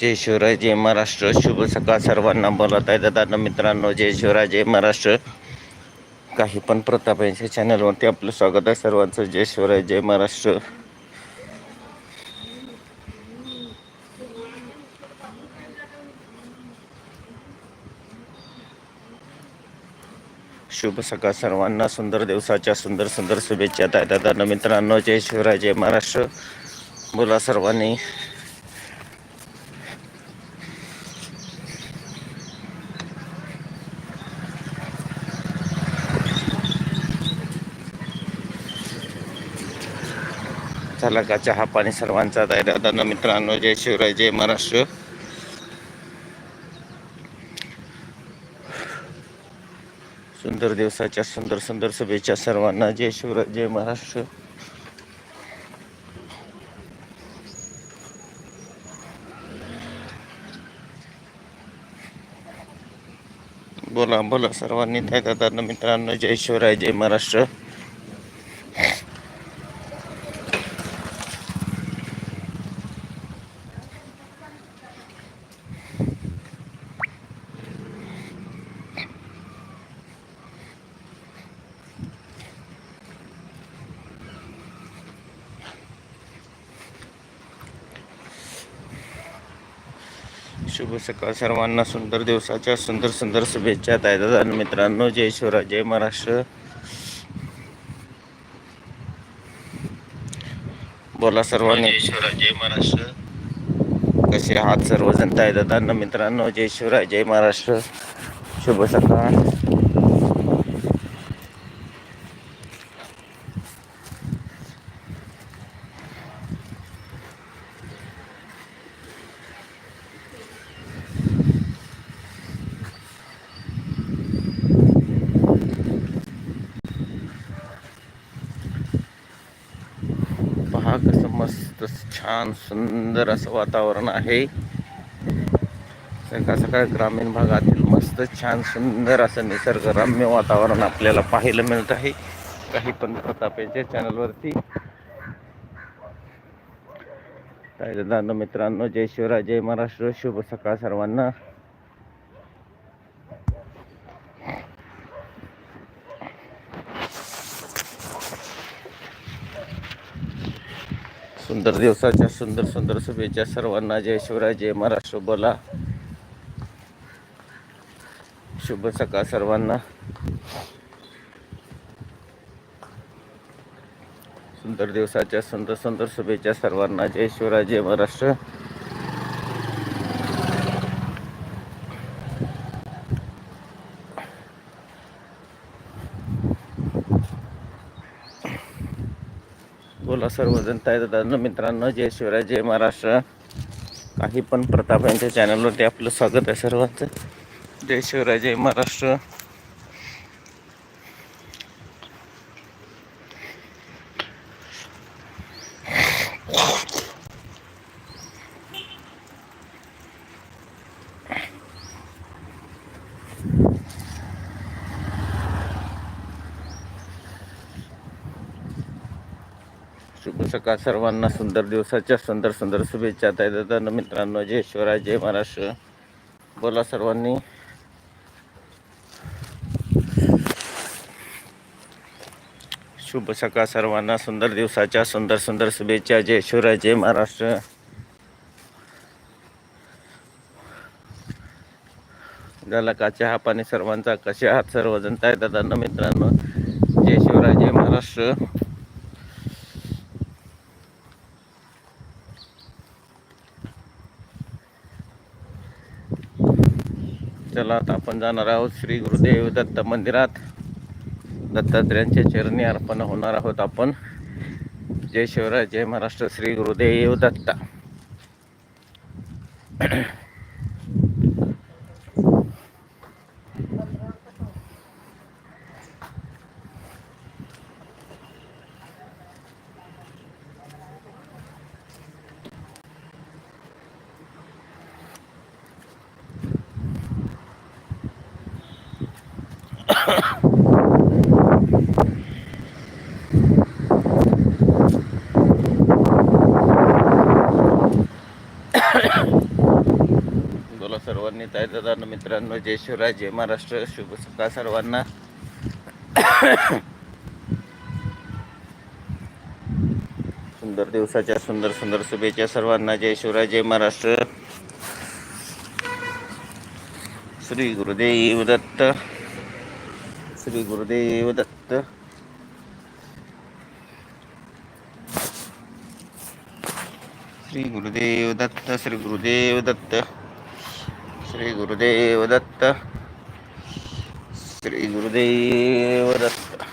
जय शिवराय जय महाराष्ट्र. शुभ सकाळ सर्वांना. बोलत आहे दादा मित्रांनो जय शिवराय जय महाराष्ट्र. काही पण प्रताप यांच्या चॅनलवरती आपलं स्वागत आहे सर्वांचं. जय शिवराय जय महाराष्ट्र. शुभ सकाळ सर्वांना. सुंदर दिवसाच्या सुंदर सुंदर शुभेच्छा. दादा मित्रांनो जय शिवराय जय महाराष्ट्र. बोला सर्वांनी. झाला का चहा पाणी सर्वांचा आहे दादा मित्रांनो जय शिवराय जय महाराष्ट्र. सुंदर दिवसाच्या सुंदर सुंदर शुभेच्छा सर्वांना. जय शिवराय जय महाराष्ट्र. बोला बोला सर्वांनी. दादा मित्रांनो जय शिवराय जय महाराष्ट्र. शुभ सकाळ सर्वांना सुंदर दिवसाच्या सुंदर सुंदर शुभेच्छा दादा मित्रांनो जय शिवराय जय महाराष्ट्र. बोला सर्वांनी. जय शिवराय जय महाराष्ट्र. कसे आहात सर्वजण? ताय दादा मित्रांनो जय शिवराय जय महाराष्ट्र. शुभ सकाळ. कसं मस्त छान सुंदर असं वातावरण आहे. सकाळ सकाळ ग्रामीण भागातील मस्त छान सुंदर असं निसर्गरम्य वातावरण आपल्याला पाहायला मिळत आहे. काही पण प्रतापेच्या चॅनलवरती. दादा मित्रांनो जय शिवराय जय महाराष्ट्र शुभ सकाळ सर्वांना. सुंदर दिवसाच्या सुंदर सुंदर शुभेच्छा सर्वांना. जय शिवराय जय महाराष्ट्र. बोला. शुभ सकाळ सर्वांना. सुंदर दिवसाच्या सुंदर सुंदर शुभेच्छा सर्वांना. जय शिवराय जय महाराष्ट्र. बोला सर्वजण. ताई दादा मित्रांनो जय शिवराय जय महाराष्ट्र. काही पण प्रताप यांच्या चॅनलवरती आपलं स्वागत आहे सर्वांचं. जय शिवराय जय महाराष्ट्र. सकाळ सर्वांना सुंदर दिवसाच्या सुंदर सुंदर शुभेच्छा तर दादा. मित्रांनो जय शिवराय जय महाराष्ट्र. बोला सर्वांनी. शुभ सकाळ सर्वांना सुंदर दिवसाच्या सुंदर सुंदर शुभेच्छा. जय शिवराय जय महाराष्ट्र. झाला का चहा पाणी सर्वांचा कसे आहात सर्वजण? ताई दादा मित्रांनो जय शिवराय जय महाराष्ट्र. चला आता आपण जाणार आहोत श्री गुरुदेव दत्त मंदिरात. दत्तात्र्यांचे चरणी अर्पण होणार आहोत आपण. जय शिवराय जय महाराष्ट्र श्री गुरुदेव दत्ता. बोला सर्वांनी दादा मित्रांनो जय शिवराज जय महाराष्ट्र शुभ सकाळ सर्वांना. सुंदर दिवसाच्या सुंदर सुंदर शुभेच्छा सर्वांना. जय शिवराज जय महाराष्ट्र. श्री गुरुदेव दत्त. するごろでよだった。それごろでよだった。それごろでよだった。それごろでよだった。それごろでよだった。